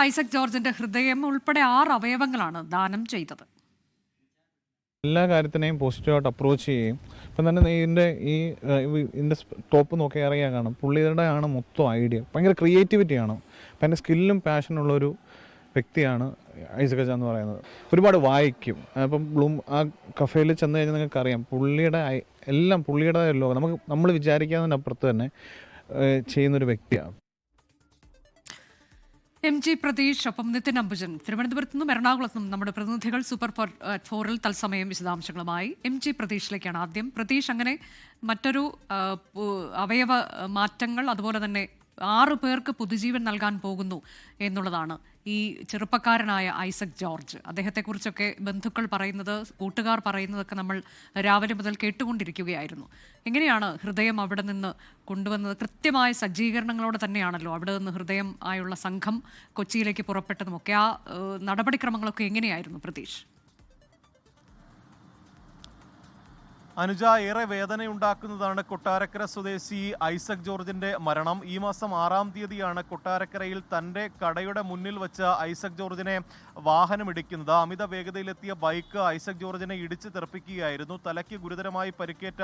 ഐസക് ജോർജിന്റെ ഹൃദയം ഉൾപ്പെടെ ആറ് അവയവങ്ങളാണ് ദാനം ചെയ്തത്. എല്ലാ കാര്യത്തിനെയും പോസിറ്റീവായിട്ട് അപ്രോച്ച് ചെയ്യുകയും ഇപ്പം തന്നെ ഇതിന്റെ ഈ ഇതിന്റെ ടോപ്പ് നോക്കി അറിയാൻ കാണും. പുള്ളിയുടെ ആണ് മൊത്തം ഐഡിയ ഭയങ്കര ക്രിയേറ്റിവിറ്റിയാണ് എന്റെ സ്കില്ലും പാഷനുള്ളൊരു വ്യക്തിയാണ് ഐസകജ എന്ന് പറയുന്നത്. ഒരുപാട് വായിക്കും. അപ്പം ബ്ലൂം ആ കഫേയിൽ ചെന്ന് കഴിഞ്ഞാൽ നിങ്ങൾക്ക് അറിയാം പുള്ളിയുടെ എല്ലാം പുള്ളിയുടെ ലോകം. നമുക്ക് നമ്മൾ വിചാരിക്കാവുന്നതിനപ്പുറത്ത് തന്നെ ചെയ്യുന്നൊരു വ്യക്തിയാണ്. എം ജി പ്രതീഷ് ഒപ്പം നിതിൻ അംബുജൻ. തിരുവനന്തപുരത്ത് നിന്നും എറണാകുളത്ത് നിന്നും നമ്മുടെ പ്രതിനിധികൾ സൂപ്പർ ഫോറിൽ തത്സമയം വിശദാംശങ്ങളുമായി. എം ജി പ്രതീഷിലേക്കാണ് ആദ്യം. പ്രതീഷ് അങ്ങനെ മറ്റൊരു അവയവ മാറ്റങ്ങൾ അതുപോലെ തന്നെ ആറു പേർക്ക് പുതുജീവൻ നൽകാൻ പോകുന്നു എന്നുള്ളതാണ് ഈ ചെറുപ്പക്കാരനായ ഐസക് ജോർജ്. അദ്ദേഹത്തെക്കുറിച്ചൊക്കെ ബന്ധുക്കൾ പറയുന്നത് കൂട്ടുകാർ പറയുന്നതൊക്കെ നമ്മൾ രാവിലെ മുതൽ കേട്ടുകൊണ്ടിരിക്കുകയായിരുന്നു. എങ്ങനെയാണ് ഹൃദയം അവിടെ നിന്ന് കൊണ്ടുവന്നത്? കൃത്യമായ സജ്ജീകരണങ്ങളോടെ തന്നെയാണല്ലോ അവിടെ നിന്ന് ഹൃദയം ആയുള്ള സംഘം കൊച്ചിയിലേക്ക് പുറപ്പെട്ടതുമൊക്കെ. ആ നടപടിക്രമങ്ങളൊക്കെ എങ്ങനെയായിരുന്നു പ്രതീഷ്? അനുജ ഏറെ വേദനയുണ്ടാക്കുന്നതാണ് കൊട്ടാരക്കര സ്വദേശി ഐസക് ജോർജിന്റെ മരണം. ഈ മാസം ആറാം തീയതിയാണ് കൊട്ടാരക്കരയിൽ തന്റെ കടയുടെ മുന്നിൽ വെച്ച ഐസക് ജോർജിനെ വാഹനം ഇടിക്കുന്നത്. അമിത വേഗതയിലെത്തിയ ബൈക്ക് ഐസക് ജോർജിനെ ഇടിച്ചു തെറിപ്പിക്കുകയായിരുന്നു. തലയ്ക്ക് ഗുരുതരമായി പരിക്കേറ്റ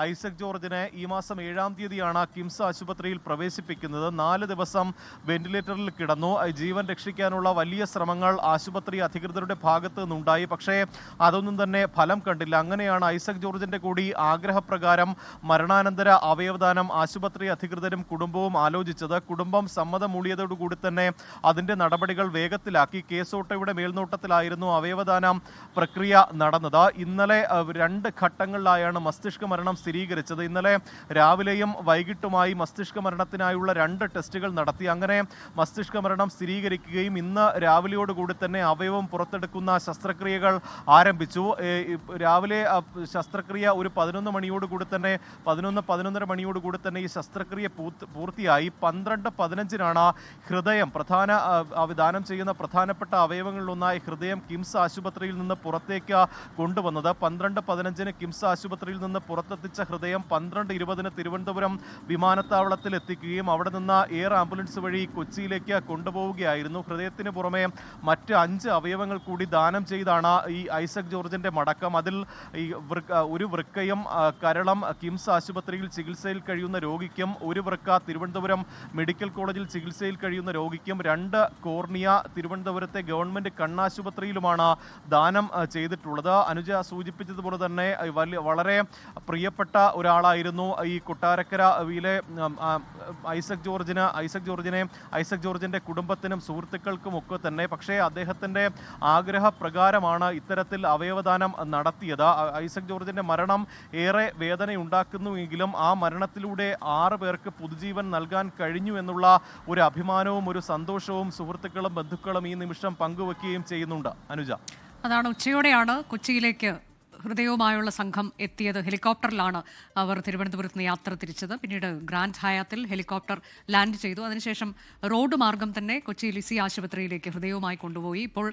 ഐസക് ജോർജിനെ ഈ മാസം ഏഴാം തീയതിയാണ് കിംസ് ആശുപത്രിയിൽ പ്രവേശിപ്പിക്കുന്നത്. നാല് ദിവസം വെന്റിലേറ്ററിൽ കിടന്നു. ജീവൻ രക്ഷിക്കാനുള്ള വലിയ ശ്രമങ്ങൾ ആശുപത്രി അധികൃതരുടെ ഭാഗത്തു നിന്നുണ്ടായി. പക്ഷേ അതൊന്നും തന്നെ ഫലം കണ്ടില്ല. അങ്ങനെയാണ് ഐസക് ജോർജിന്റെ കൂടി ആഗ്രഹപ്രകാരം മരണാനന്തര അവയവദാനം ആശുപത്രി അധികൃതരും കുടുംബവും ആലോചിച്ചത്. കുടുംബം സമ്മതമൂളിയതോടുകൂടി തന്നെ അതിന്റെ നടപടികൾ വേഗത്തിലാക്കി. കേസോട്ടയുടെ മേൽനോട്ടത്തിലായിരുന്നു അവയവദാന പ്രക്രിയ നടന്നത്. ഇന്നലെ രണ്ട് ഘട്ടങ്ങളിലായാണ് മസ്തിഷ്ക മരണം സ്ഥിരീകരിച്ചത്. ഇന്നലെ രാവിലെയും വൈകിട്ടുമായി മസ്തിഷ്ക മരണത്തിനായുള്ള രണ്ട് ടെസ്റ്റുകൾ നടത്തി. അങ്ങനെ മസ്തിഷ്ക മരണം സ്ഥിരീകരിക്കുകയും ഇന്ന് രാവിലെയോടുകൂടി തന്നെ അവയവം പുറത്തെടുക്കുന്ന ശസ്ത്രക്രിയകൾ ആരംഭിച്ചു. രാവിലെ അ, ശസ്ത്രക്രിയ ഒരു പതിനൊന്ന് മണിയോടുകൂടി തന്നെ പതിനൊന്ന് പതിനൊന്നര മണിയോടുകൂടി തന്നെ ഈ ശസ്ത്രക്രിയ പൂർത്തിയായി. പന്ത്രണ്ട് പതിനഞ്ചിനാണ് ഹൃദയം. പ്രധാന ദാനം ചെയ്യുന്ന പ്രധാനപ്പെട്ട അവയവങ്ങളിലൊന്നായ ഹൃദയം കിംസ് ആശുപത്രിയിൽ നിന്ന് പുറത്തേക്ക് കൊണ്ടുവന്നത്. പന്ത്രണ്ട് പതിനഞ്ചിന് കിംസ് ആശുപത്രിയിൽ നിന്ന് പുറത്തെത്തിച്ച ഹൃദയം പന്ത്രണ്ട് ഇരുപതിന് തിരുവനന്തപുരം വിമാനത്താവളത്തിൽ എത്തിക്കുകയും അവിടെ നിന്ന് എയർ ആംബുലൻസ് വഴി കൊച്ചിയിലേക്ക് കൊണ്ടുപോവുകയായിരുന്നു. ഹൃദയത്തിന് പുറമെ മറ്റ് അഞ്ച് അവയവങ്ങൾ കൂടി ദാനം ചെയ്താണ് ഈ ഐസക് ജോർജിന്റെ മടക്കം. അതിൽ ഈ ഒരു വൃക്കയും കരളം കിംസ് ആശുപത്രിയിൽ ചികിത്സയിൽ കഴിയുന്ന രോഗിക്കും ഒരു വൃക്ക തിരുവനന്തപുരം മെഡിക്കൽ കോളേജിൽ ചികിത്സയിൽ കഴിയുന്ന രോഗിക്കും രണ്ട് കോർണിയ തിരുവനന്തപുരത്തെ ഗവൺമെന്റ് കണ്ണാശുപത്രിയിലുമാണ് ദാനം ചെയ്തിട്ടുള്ളത്. അനുജ സൂചിപ്പിച്ചതുപോലെ തന്നെ വളരെ പ്രിയപ്പെട്ട ഒരാളായിരുന്നു ഈ കൊട്ടാരക്കരയിലെ ഐസക് ജോർജിന് ഐസക് ജോർജിനെ ഐസക് ജോർജിന്റെ കുടുംബത്തിനും സുഹൃത്തുക്കൾക്കും ഒക്കെ തന്നെ. പക്ഷേ അദ്ദേഹത്തിന്റെ ആഗ്രഹപ്രകാരമാണ് ഇത്തരത്തിൽ അവയവദാനം നടത്തിയത്. ഐസക് ജോർജിന്റെ മരണം ഏറെ വേദനയുണ്ടാക്കുന്നുവെങ്കിലും ആ മരണത്തിലൂടെ ആറ് പേർക്ക് പുതുജീവൻ നൽകാൻ കഴിഞ്ഞു എന്നുള്ള ഒരു അഭിമാനവും ഒരു സന്തോഷവും സുഹൃത്തുക്കളും ബന്ധുക്കളും ഈ നിമിഷം പങ്കുവെക്കുകയും ചെയ്യുന്നുണ്ട്. അനുജ. അതാണ് ഉച്ചയോടെയാണ് കൊച്ചിയിലേക്ക് ഹൃദയവുമായുള്ള സംഘം എത്തിയത്. ഹെലികോപ്റ്ററിലാണ് അവർ തിരുവനന്തപുരത്ത് നിന്ന് യാത്ര തിരിച്ചത്. പിന്നീട് ഗ്രാൻഡ് ഹയാത്തിൽ ഹെലികോപ്റ്റർ ലാൻഡ് ചെയ്തു. അതിനുശേഷം റോഡ് മാർഗം തന്നെ കൊച്ചി ലിസി ആശുപത്രിയിലേക്ക് ഹൃദയവുമായി കൊണ്ടുപോയി. ഇപ്പോൾ